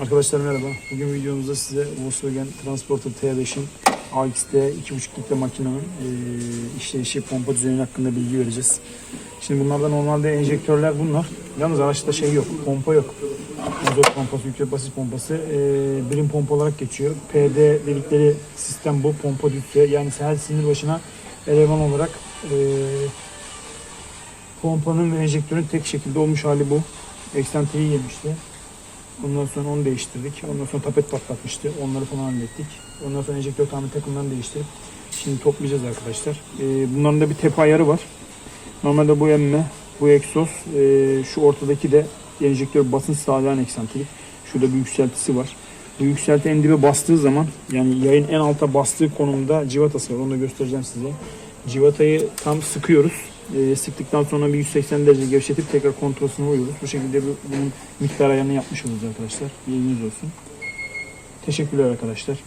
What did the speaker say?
Arkadaşlar merhaba. Bugün videomuzda size Volkswagen Transporter T5'in AXT 2.5 litre makinenin e, işleyişi, pompa düzeni hakkında bilgi vereceğiz. Şimdi bunlarda normalde enjektörler bunlar. Yalnız araçta şey yok, pompa yok. Azot pompası, yüksek basınç pompası e, birim pompa olarak geçiyor. PD dedikleri sistem bu, pompa düzse. Yani her sinir başına eleman olarak e, pompanın ve enjektörün tek şekilde olmuş hali bu. Eksentriği yemişti. Ondan sonra onu değiştirdik. Ondan sonra tapet patlatmıştı. Onları falan hallettik. Ondan sonra enjektör tamir takımlarını değiştirip şimdi toplayacağız arkadaşlar. Ee, bunların da bir tepe ayarı var. Normalde bu emme, bu egzoz, ee, şu ortadaki de enjektör basınç sağlayan eksantrik. Şurada bir yükseltisi var. Bu yükselti en dibe bastığı zaman yani yayın en alta bastığı konumda civatası var. Onu da göstereceğim size. Civatayı tam sıkıyoruz. Ee, sıktıktan sonra bir 180 derece gevşetip tekrar kontrolsüne uyuyoruz. Bu şekilde bu- bunun miktar ayarını yapmış oluruz arkadaşlar. Bilginiz olsun. Teşekkürler arkadaşlar.